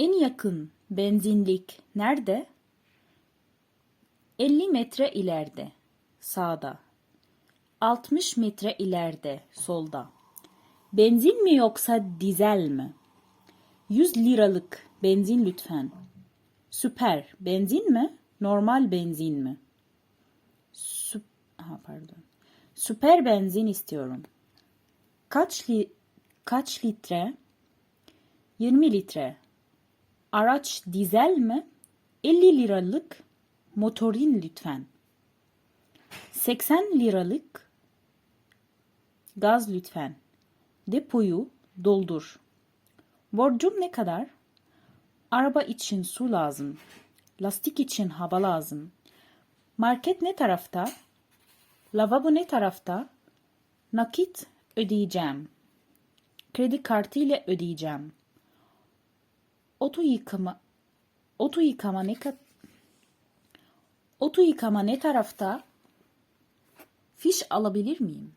En yakın benzinlik nerede? 50 metre ileride, sağda. 60 metre ileride, solda. Benzin mi yoksa dizel mi? 100 liralık benzin lütfen. Süper benzin mi? Normal benzin mi? Süp ha, pardon. Süper benzin istiyorum. Kaç li kaç litre? 20 litre. Araç dizel mi? 50 liralık motorin lütfen. 80 liralık gaz lütfen. Depoyu doldur. Borcum ne kadar? Araba için su lazım. Lastik için hava lazım. Market ne tarafta? Lavabo ne tarafta? Nakit ödeyeceğim. Kredi kartı ile ödeyeceğim. Oto yıkama oto yıkama ne kat Oto yıkama ne tarafta? Fiş alabilir miyim?